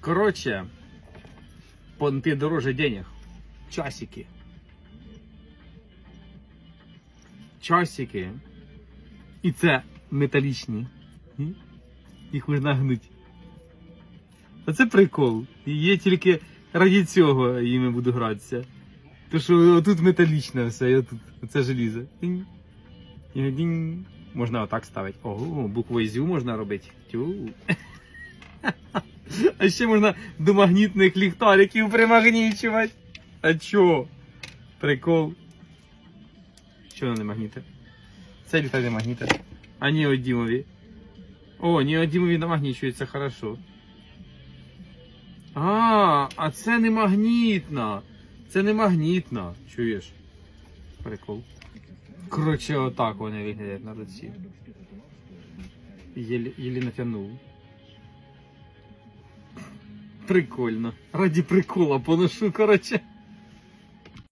Коротше, понти дороже денег. Часики. Часики. І це металічні. Їх можна гнути. Оце прикол. І є тільки раді цього їми буду гратися. То що тут металічне все, і отут, оце желізо. Дінь. Дінь. Можна отак ставити. Ого, буквою зю можна робити. Тю. А ще можна до магнітних ліхтариків примагнічувати. А чо? Прикол. Чого не магніти? Це ліхтар не магніти. А неодімові. О, неодімові намагнічується хорошо. А, а це не магнітна. Це не магнітна. Чуєш? Прикол. Коротше, отак вони виглядають на руці. Єлі натягнув. Прикольно. Раді прикола поношу, коротше.